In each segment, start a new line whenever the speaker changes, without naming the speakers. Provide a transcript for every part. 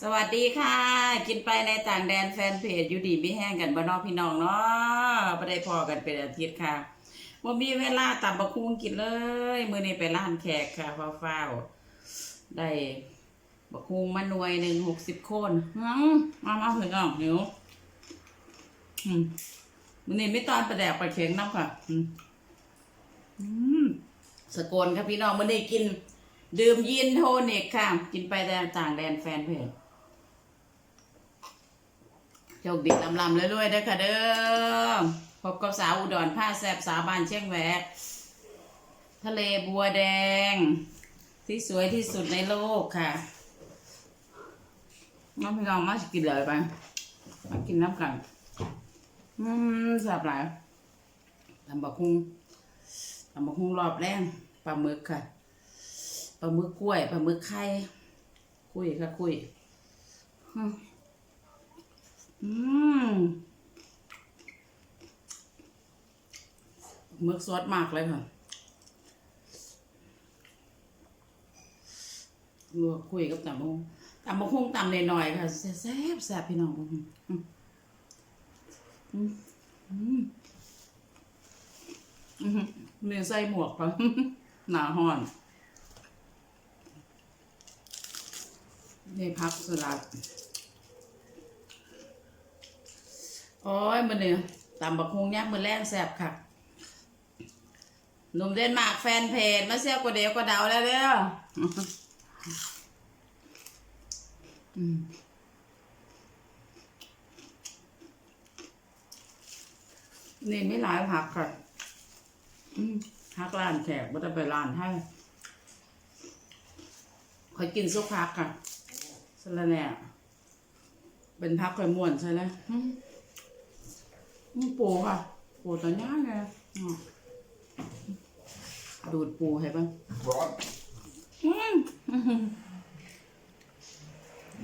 สวัสดีค่ะ กินไปในต่างแดนแฟนเพจอยู่ดีไม่แห้งกันบ้านนอกพี่น้องเนาะไม่ได้พอกันเป็นอาทิตย์ค่ะว่ามีเวลาตำบักคุงกินเลย มือนี้ไปร้านแขกค่ะฟ้าวๆได้บักคุงมาหน่วยหนึ่งหกสิบคนหืมามาพี่น้องหิวมือนี้ไม่ตอนประแดกไปลาเข็งน้ำค่ะอืมอืมสกลค่ะพี่น้องมือนี้กิน ดื่มยินโทนิกค่ะ กินไปแต่ต่างแดนแฟนเพจ โชคดีลำลำเรื่อยๆเด้อค่ะเด้อพบกับสาวอุดรผ้าแซบสาวบานเชียงแหวกทะเลบัวแดง ที่สวยที่สุดในโลกค่ะน้องพี่น้องมากินเลยไปมากินน้ำกันอืมแซ่บหลายตำบักฮุงตำบักฮุงรอบแรงปลาหมึกค่ะปลาหมึกกล้วยปลาหมึกไข่คุยค่ะคุย อืมอืมหมึกสมากเลยค่ะลวคุยกับตำบงตำบงคงตำหน่อยๆค่ะแซ่บแซ่บพี่น้องอืมอืมอืมเนี่ยใส่หมวกค่ะหนาห้อนนี่พักสลัด โอ้ยมันเนี่ยตำบักฮุงยักมือแรงแสบค่ะหนุ่มเดนมาร์กแฟนเพจมาเสียกว่าเดียวกว่าเดาแล้วเด้อนี่ไม่หลายผักค่ะอืมพักร้านแขกไม่ได้ไปร้านให้คอยกินซุปพักค่ะสละแหน่เป็นพักคอยม่วนใช่ไหม มอืมปูค่ะ ปูตัวนี้ไงอืมดูดปูให้บ้าง
Bra.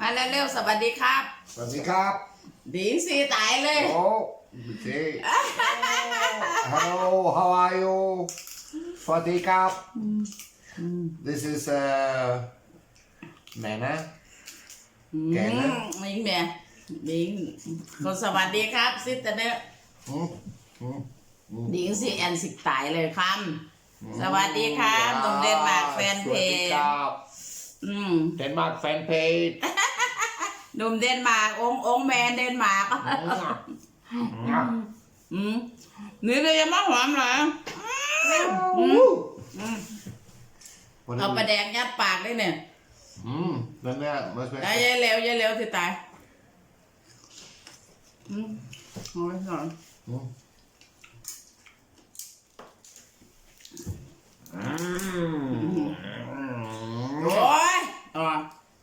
มาเร็วๆ สวัสดีครับ
Vad ni kap?
ดีสีตายเลย
Oh, okay. Hello, how are you? Vad ni kap? This is uh, Nana.
อืม
แกงนะ
มิงแม่มิงก็สวัสดีครับซิสเตอร์เน อร์
Mm. Mm.
ดิงสีแอนสิตายเลยครับ สวัสดีครับตรงเดนมาร์กแฟนเพจอืม
Denmark fan page.
หนุ่มเดนมาร์กองค์องค์แมนเดนมาร์กอืมนี่เลยยังมาหอมเหรออืมเอาปลาแดงยัดปากได้เนี่ย
Mm. Den där, vad ska
ได้
jag
ยายเร็วยายเร็วสิตาย อืมเอาไว้ก่อน
Mm.
โอ้ยอ๋อ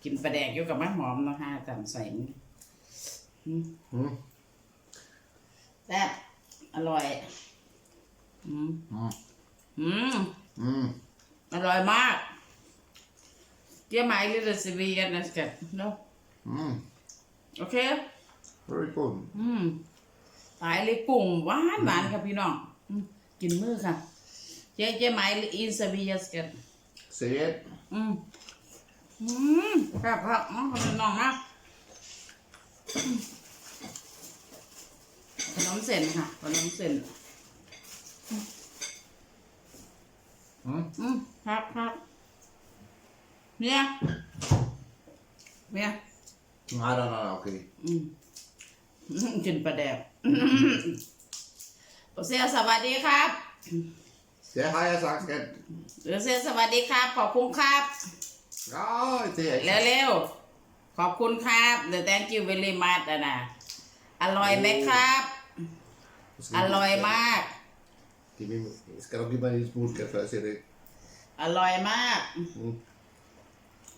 กินปลาแดงอยู่กับมะหอมเนาะฮะจำใส่นี่อืม
Mm.
แซ่บอร่อย อืม
Mm.
อืม
Mm.
อร่อยมากเกี่ยวไม้ลิลสิวีกันนะสกัดเนาะ
Mm.
โอเค
Very good.
อืม ตายเลยปุ่งหวานหวานครับพี่น้องอืมกินมือค่ะ เจ๊เจ๊ไม้อินสวียสกัน
Say it.
อืม อืมครับครับอ๋อขนมนะขนมเส้นค่ะขนมเส้น
Mm.
อืมครับครับเนี่ยเนี่ย
No, no, no, no, okay.
อืม กินปลาแดกโอเซียสวัสดีครับ
Det har jeg sagt, skat.
โอเซียสวัสดีครับ ขอบคุณครับ
Ja, det er ikke.
เร็วๆขอบคุณครับ The thank you very much อะนะอร่อยไหมครับ อร่อยมาก
Giv mig, skal du give mig en lille smule, skal før jeg siger det?
อร่อยมาก
Mm.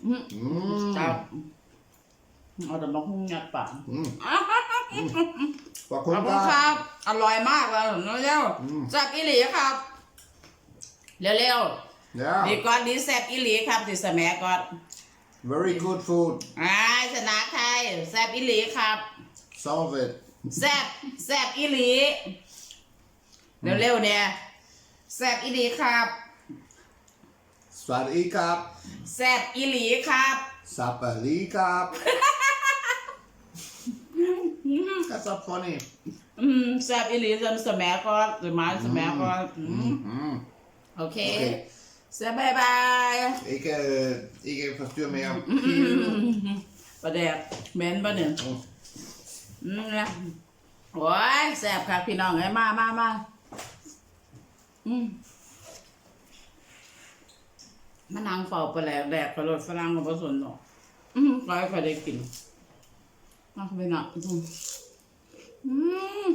อืม
Mm.
ครับเอาแต่มาหุ้งยัดปาก
Mm. ขอบ
ข
คุณ
อบ
ค
คุณค
รั
รับบอร่อยมากเลยเร็ว
อืม
ๆจากอิหลีครับ เร็วๆ
Ja,
ดีก่อนดีแซบอิหลีครับดิสแมัก่อน
very good food.
อ่าชนะไทยแซบอิหลีครับ
Some of it.
แซบแซบอิหลีเร็วๆเนี่ยแซบอิหลีครับ
Svar i kap.
แซบอิหลีครับ
Sapper lige kap. That's not funny.
อืมแซ่บอีหลีจำสมัยก่อนหรือไม้สมัยก่อนอืม
Mm.
โอเค
โอเค
แซ่บบายบาย
Ikke, ikke forstyrr mere.
ประเดี๋ยวเหม็นปะเนี่ยอืมนะโอ้ยแซ่บค่ะพี่น้องไอ้ยมามามาอืมมานั่งเฝ้าไปแล้วแดกกระโดดฝรั่งกับผสมหรอกอืมก็ค่อยได้กินมาไปหนักอืม อืม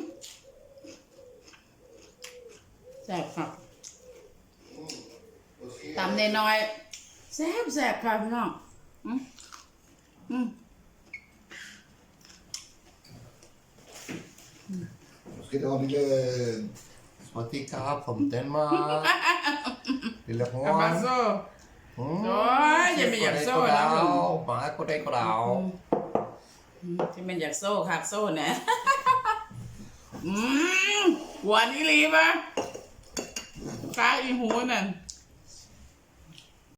แซ่บค่ะตำน้อยๆแซ่บแซ่บค่ะพี่น้องอืมอืม
Måske det var en lille småtikap from Denmark. Lille horn.
อามาโซ
Mm.
Ôi, vậy mà giật xô lắm rồi.
Má của đây có đào.
ที่มันอยากโซ่คักโซ่เนี่ย อืมหวานอีหลีปะกาอีหูนั่น